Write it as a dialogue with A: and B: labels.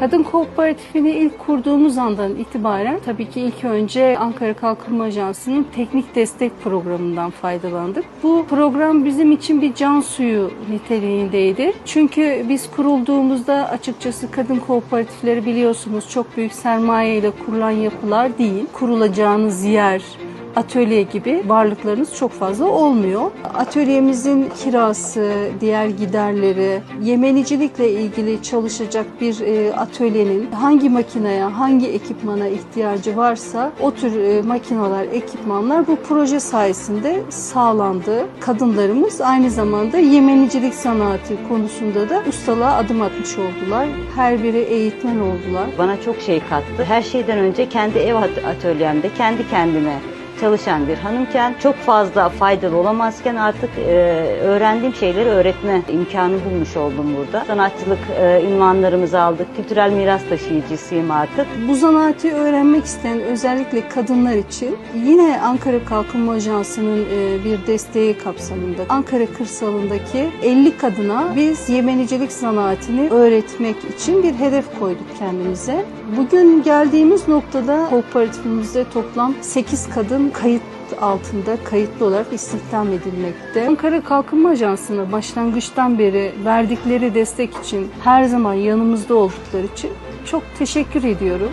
A: Kadın Kooperatifini ilk kurduğumuz andan itibaren tabii ki ilk önce Ankara Kalkınma Ajansı'nın teknik destek programından faydalandık. Bu program bizim için bir can suyu niteliğindeydi. Çünkü biz kurulduğumuzda açıkçası kadın kooperatifleri biliyorsunuz çok büyük sermaye ile kurulan yapılar değil. Kurulacağınız yer, atölye gibi varlıklarınız çok fazla olmuyor. Atölyemizin kirası, diğer giderleri, yemenicilikle ilgili çalışacak bir e, atölyenin hangi makineye, hangi ekipmana ihtiyacı varsa o tür e, makineler, ekipmanlar bu proje sayesinde sağlandı. Kadınlarımız aynı zamanda yemenicilik sanatı konusunda da ustalığa adım atmış oldular. Her biri eğitmen oldular.
B: Bana çok şey kattı. Her şeyden önce kendi ev at- atölyemde kendi kendime çalışan bir hanımken çok fazla faydalı olamazken artık e, öğrendiğim şeyleri öğretme imkanı bulmuş oldum burada. Sanatçılık e, ünvanlarımızı aldık. Kültürel miras taşıyıcısıyım artık.
A: Bu zanaati öğrenmek isteyen özellikle kadınlar için yine Ankara Kalkınma Ajansı'nın e, bir desteği kapsamında Ankara kırsalındaki 50 kadına biz yemenicilik zanaatini öğretmek için bir hedef koyduk kendimize. Bugün geldiğimiz noktada kooperatifimizde toplam 8 kadın kayıt altında kayıtlı olarak istihdam edilmekte. Ankara Kalkınma Ajansı'na başlangıçtan beri verdikleri destek için her zaman yanımızda oldukları için çok teşekkür ediyorum.